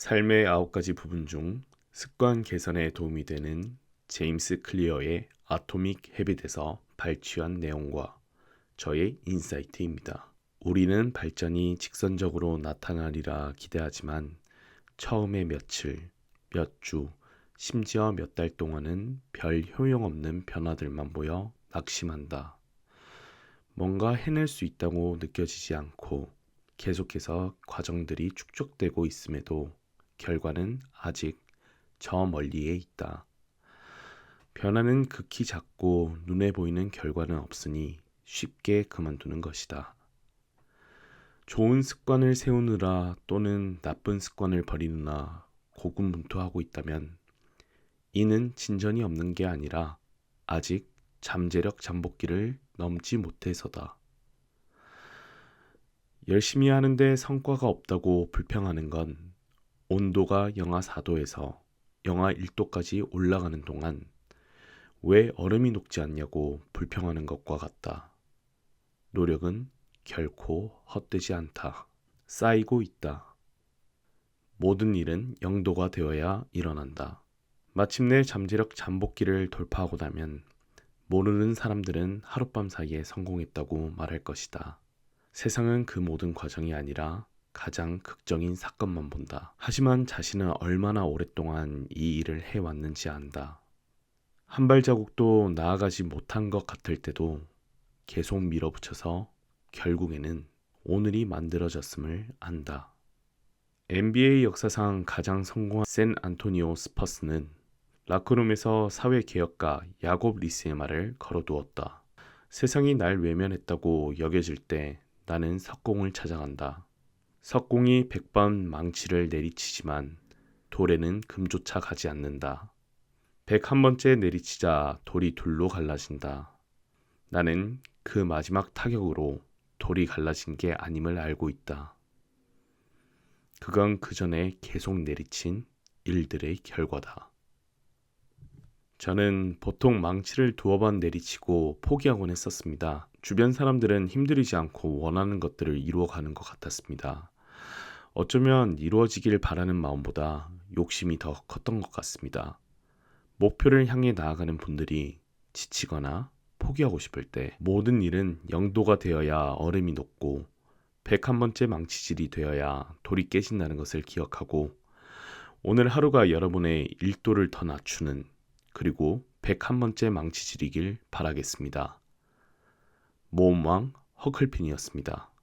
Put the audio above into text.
삶의 아홉 가지 부분 중 습관 개선에 도움이 되는 제임스 클리어의 아토믹 헤빗에서 발췌한 내용과 저의 인사이트입니다. 우리는 발전이 직선적으로 나타나리라 기대하지만 처음에 며칠, 몇 주, 심지어 몇 달 동안은 별 효용 없는 변화들만 보여 낙심한다. 뭔가 해낼 수 있다고 느껴지지 않고 계속해서 과정들이 축적되고 있음에도 결과는 아직 저 멀리에 있다. 변화는 극히 작고 눈에 보이는 결과는 없으니 쉽게 그만두는 것이다. 좋은 습관을 세우느라 또는 나쁜 습관을 버리느라 고군분투하고 있다면 이는 진전이 없는 게 아니라 아직 잠재력 잠복기를 넘지 못해서다. 열심히 하는데 성과가 없다고 불평하는 건 온도가 영하 4도에서 영하 1도까지 올라가는 동안 왜 얼음이 녹지 않냐고 불평하는 것과 같다. 노력은 결코 헛되지 않다. 쌓이고 있다. 모든 일은 영도가 되어야 일어난다. 마침내 잠재력 잠복기를 돌파하고 나면 모르는 사람들은 하룻밤 사이에 성공했다고 말할 것이다. 세상은 그 모든 과정이 아니라 가장 극적인 사건만 본다. 하지만 자신은 얼마나 오랫동안 이 일을 해왔는지 안다. 한 발자국도 나아가지 못한 것 같을 때도 계속 밀어붙여서 결국에는 오늘이 만들어졌음을 안다. NBA 역사상 가장 성공한 샌 안토니오 스퍼스는 라크룸에서 사회 개혁가 야곱 리스의 말을 걸어두었다. 세상이 날 외면했다고 여겨질 때 나는 석공을 찾아간다. 석공이 백번 망치를 내리치지만 돌에는 금조차 가지 않는다. 백한 번째 내리치자 돌이 둘로 갈라진다. 나는 그 마지막 타격으로 돌이 갈라진 게 아님을 알고 있다. 그건 그 전에 계속 내리친 일들의 결과다. 저는 보통 망치를 두어 번 내리치고 포기하곤 했었습니다. 주변 사람들은 힘들이지 않고 원하는 것들을 이루어가는 것 같았습니다. 어쩌면 이루어지길 바라는 마음보다 욕심이 더 컸던 것 같습니다. 목표를 향해 나아가는 분들이 지치거나 포기하고 싶을 때 모든 일은 영도가 되어야 얼음이 녹고 101번째 망치질이 되어야 돌이 깨진다는 것을 기억하고 오늘 하루가 여러분의 1도를 더 낮추는 그리고 101번째 망치질이길 바라겠습니다. 모험왕 허클핀이었습니다.